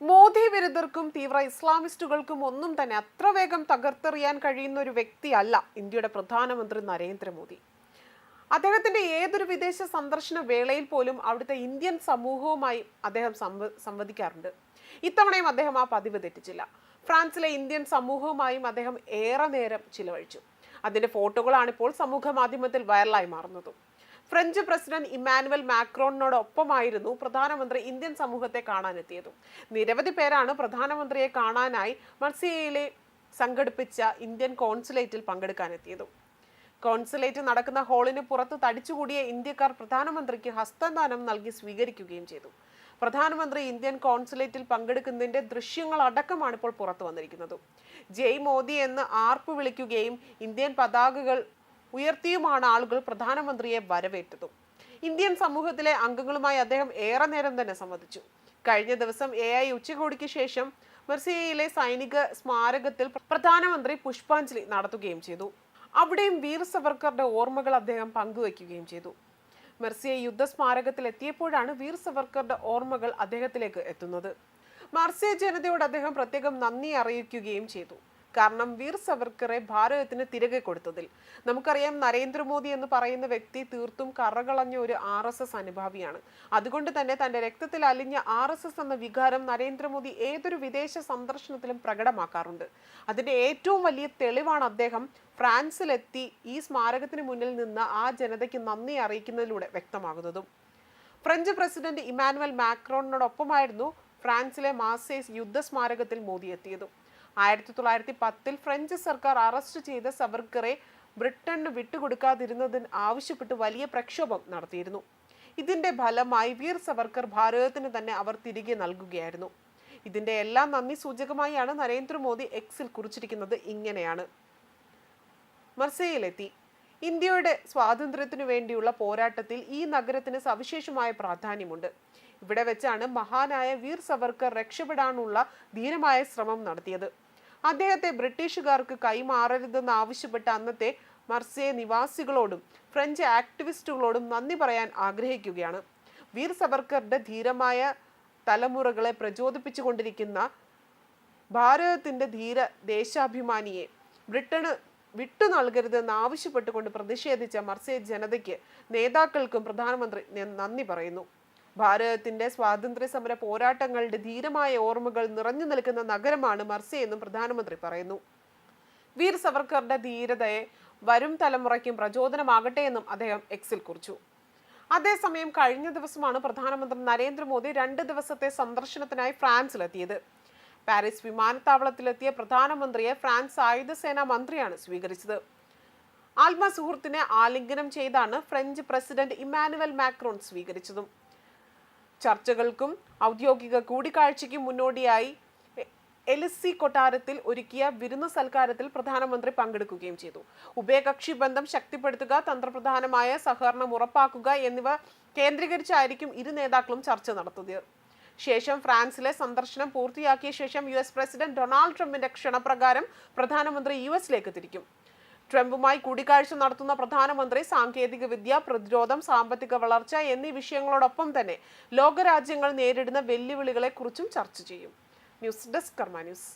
മോദി വിരുദ്ധർക്കും തീവ്ര ഇസ്ലാമിസ്റ്റുകൾക്കും ഒന്നും തന്നെ അത്ര വേഗം തകർത്തെറിയാൻ കഴിയുന്ന ഒരു വ്യക്തിയല്ല ഇന്ത്യയുടെ പ്രധാനമന്ത്രി നരേന്ദ്രമോദി. അദ്ദേഹത്തിന്റെ ഏതൊരു വിദേശ സന്ദർശന വേളയിൽ പോലും അവിടുത്തെ ഇന്ത്യൻ സമൂഹവുമായി അദ്ദേഹം സംവദിക്കാറുണ്ട്. ഇത്തവണയും അദ്ദേഹം ആ പതിവ് തെറ്റിച്ചില്ല. ഫ്രാൻസിലെ ഇന്ത്യൻ സമൂഹവുമായും അദ്ദേഹം ഏറെ നേരം ചിലവഴിച്ചു. അതിന്റെ ഫോട്ടോകളാണ് ഇപ്പോൾ സമൂഹ മാധ്യമത്തിൽ വൈറലായി മാറുന്നതും. ഫ്രഞ്ച് പ്രസിഡന്റ് ഇമ്മാനുവൽ മാക്രോണിനോടൊപ്പമായിരുന്നു പ്രധാനമന്ത്രി ഇന്ത്യൻ സമൂഹത്തെ കാണാനെത്തിയതും. നിരവധി പേരാണ് പ്രധാനമന്ത്രിയെ കാണാനായി മർസിയയിലെ സംഘടിപ്പിച്ച ഇന്ത്യൻ കോൺസുലേറ്റിൽ പങ്കെടുക്കാനെത്തിയതും. കോൺസുലേറ്റ് നടക്കുന്ന ഹാളിന് പുറത്ത് തടിച്ചുകൂടിയ ഇന്ത്യക്കാർ പ്രധാനമന്ത്രിക്ക് ഹസ്തദാനം നൽകി സ്വീകരിക്കുകയും ചെയ്തു. പ്രധാനമന്ത്രി ഇന്ത്യൻ കോൺസുലേറ്റിൽ പങ്കെടുക്കുന്നതിന്റെ ദൃശ്യങ്ങൾ അടക്കമാണ് ഇപ്പോൾ പുറത്തു വന്നിരിക്കുന്നത്. ജയ് മോദി എന്ന് ആർപ്പ് വിളിക്കുകയും ഇന്ത്യൻ പതാകകൾ ഉയർത്തിയുമാണ് ആളുകൾ പ്രധാനമന്ത്രിയെ വരവേറ്റതും. ഇന്ത്യൻ സമൂഹത്തിലെ അംഗങ്ങളുമായി അദ്ദേഹം ഏറെ നേരം തന്നെ സംവദിച്ചു. കഴിഞ്ഞ ദിവസം എ ഐ ഉച്ചകോടിക്ക് ശേഷം മെർസിയയിലെ സൈനിക സ്മാരകത്തിൽ പ്രധാനമന്ത്രി പുഷ്പാഞ്ജലി നടത്തുകയും ചെയ്തു. അവിടെയും വീർ സവർക്കറുടെ ഓർമ്മകൾ അദ്ദേഹം പങ്കുവയ്ക്കുകയും ചെയ്തു. മെർസിയ യുദ്ധ സ്മാരകത്തിൽ എത്തിയപ്പോഴാണ് വീർ സവർക്കറുടെ ഓർമ്മകൾ അദ്ദേഹത്തിലേക്ക് എത്തുന്നത്. മർസിയ ജനതയോട് അദ്ദേഹം പ്രത്യേകം നന്ദി അറിയിക്കുകയും ചെയ്തു. കാരണം വീർ സവർക്കറെ ഭാരതത്തിന് തിരികെ കൊടുത്തതിൽ. നമുക്കറിയാം നരേന്ദ്രമോദി എന്ന് പറയുന്ന വ്യക്തി തീർത്തും കറകളഞ്ഞ ഒരു ആർ എസ് എസ് അനുഭാവിയാണ്. അതുകൊണ്ട് തന്നെ തന്റെ രക്തത്തിൽ അലിഞ്ഞ ആർ എസ് എസ് എന്ന വികാരം നരേന്ദ്രമോദി ഏതൊരു വിദേശ സന്ദർശനത്തിലും പ്രകടമാക്കാറുണ്ട്. അതിന്റെ ഏറ്റവും വലിയ തെളിവാണ് അദ്ദേഹം ഫ്രാൻസിലെത്തി ഈ സ്മാരകത്തിന് മുന്നിൽ നിന്ന് ആ ജനതയ്ക്ക് നന്ദി അറിയിക്കുന്നതിലൂടെ വ്യക്തമാകുന്നതും. ഫ്രഞ്ച് പ്രസിഡന്റ് ഇമാനുവൽ മാക്രോണിനോടൊപ്പമായിരുന്നു ഫ്രാൻസിലെ മാസേസ് യുദ്ധ സ്മാരകത്തിൽ മോദി എത്തിയതും. ആയിരത്തി തൊള്ളായിരത്തി പത്തിൽ ഫ്രഞ്ച് സർക്കാർ അറസ്റ്റ് ചെയ്ത സവർക്കറെ ബ്രിട്ടന് വിട്ടുകൊടുക്കാതിരുന്നതിന് ആവശ്യപ്പെട്ട് വലിയ പ്രക്ഷോഭം നടത്തിയിരുന്നു. ഇതിന്റെ ഫലമായി വീർ സവർക്കർ ഭാരതത്തിന് തന്നെ അവർ തിരികെ നൽകുകയായിരുന്നു. ഇതിന്റെ എല്ലാം നന്ദി സൂചകമായാണ് നരേന്ദ്രമോദി എക്സിൽ കുറിച്ചിരിക്കുന്നത്. ഇങ്ങനെയാണ്. മർസയിലെത്തി. ഇന്ത്യയുടെ സ്വാതന്ത്ര്യത്തിനു വേണ്ടിയുള്ള പോരാട്ടത്തിൽ ഈ നഗരത്തിന് സവിശേഷമായ പ്രാധാന്യമുണ്ട്. ഇവിടെ വെച്ചാണ് മഹാനായ വീർ സവർക്കർ രക്ഷപ്പെടാനുള്ള ധീരമായ ശ്രമം നടത്തിയത്. അദ്ദേഹത്തെ ബ്രിട്ടീഷുകാർക്ക് കൈമാറരുതെന്ന് ആവശ്യപ്പെട്ട അന്നത്തെ മർസിയ നിവാസികളോടും ഫ്രഞ്ച് ആക്ടിവിസ്റ്റുകളോടും നന്ദി പറയാൻ ആഗ്രഹിക്കുകയാണ്. വീർ സവർക്കറുടെ ധീരമായ തലമുറകളെ പ്രചോദിപ്പിച്ചുകൊണ്ടിരിക്കുന്ന ഭാരതത്തിന്റെ ധീര ദേശാഭിമാനിയെ ബ്രിട്ടന് വിട്ടു നൽകരുതെന്ന് ആവശ്യപ്പെട്ടുകൊണ്ട് പ്രതിഷേധിച്ച മർസിയ ജനതയ്ക്ക് നേതാക്കൾക്കും പ്രധാനമന്ത്രി നന്ദി പറയുന്നു. ഭാരതത്തിന്റെ സ്വാതന്ത്ര്യ സമര പോരാട്ടങ്ങളുടെ ധീരമായ ഓർമ്മകൾ നിറഞ്ഞു നിൽക്കുന്ന നഗരമാണ് മർസി എന്നും പ്രധാനമന്ത്രി പറയുന്നു. വീർ സവർക്കറുടെ ധീരതയെ വരും തലമുറയ്ക്കും പ്രചോദനമാകട്ടെ എന്നും അദ്ദേഹം എക്സിൽ കുറിച്ചു. അതേസമയം കഴിഞ്ഞ ദിവസമാണ് പ്രധാനമന്ത്രി നരേന്ദ്രമോദി രണ്ട് ദിവസത്തെ സന്ദർശനത്തിനായി ഫ്രാൻസിലെത്തിയത്. പാരീസ് വിമാനത്താവളത്തിലെത്തിയ പ്രധാനമന്ത്രിയെ ഫ്രാൻസ് ആയുധസേനാ മന്ത്രിയാണ് സ്വീകരിച്ചത്. ആൽമ സുഹൃത്തിനെ ആലിംഗനം ചെയ്താണ് ഫ്രഞ്ച് പ്രസിഡന്റ് ഇമ്മാനുവൽ മാക്രോൺ സ്വീകരിച്ചതും. ചർച്ചകൾക്കും ഔദ്യോഗിക കൂടിക്കാഴ്ചയ്ക്കും മുന്നോടിയായി എലിസി കൊട്ടാരത്തിൽ ഒരുക്കിയ വിരുന്ന് സൽക്കാരത്തിൽ പ്രധാനമന്ത്രി പങ്കെടുക്കുകയും ചെയ്തു. ഉഭയകക്ഷി ബന്ധം ശക്തിപ്പെടുത്തുക തന്ത്രപ്രധാനമായ സഹകരണം ഉറപ്പാക്കുക എന്നിവ കേന്ദ്രീകരിച്ചായിരിക്കും ഇരു നേതാക്കളും ചർച്ച നടത്തുന്നത്. ശേഷം ഫ്രാൻസിലെ സന്ദർശനം പൂർത്തിയാക്കിയ ശേഷം യു എസ് പ്രസിഡന്റ് ഡൊണാൾഡ് ട്രംപിന്റെ ക്ഷണപ്രകാരം പ്രധാനമന്ത്രി യു എസിലേക്ക് തിരിക്കും. ട്രംപുമായി കൂടിക്കാഴ്ച നടത്തുന്ന പ്രധാനമന്ത്രി സാങ്കേതിക വിദ്യ പ്രതിരോധം സാമ്പത്തിക വളർച്ച എന്നീ വിഷയങ്ങളോടൊപ്പം തന്നെ ലോകരാജ്യങ്ങൾ നേരിടുന്ന വെല്ലുവിളികളെക്കുറിച്ചും ചർച്ച ചെയ്യും. News desk Karma news.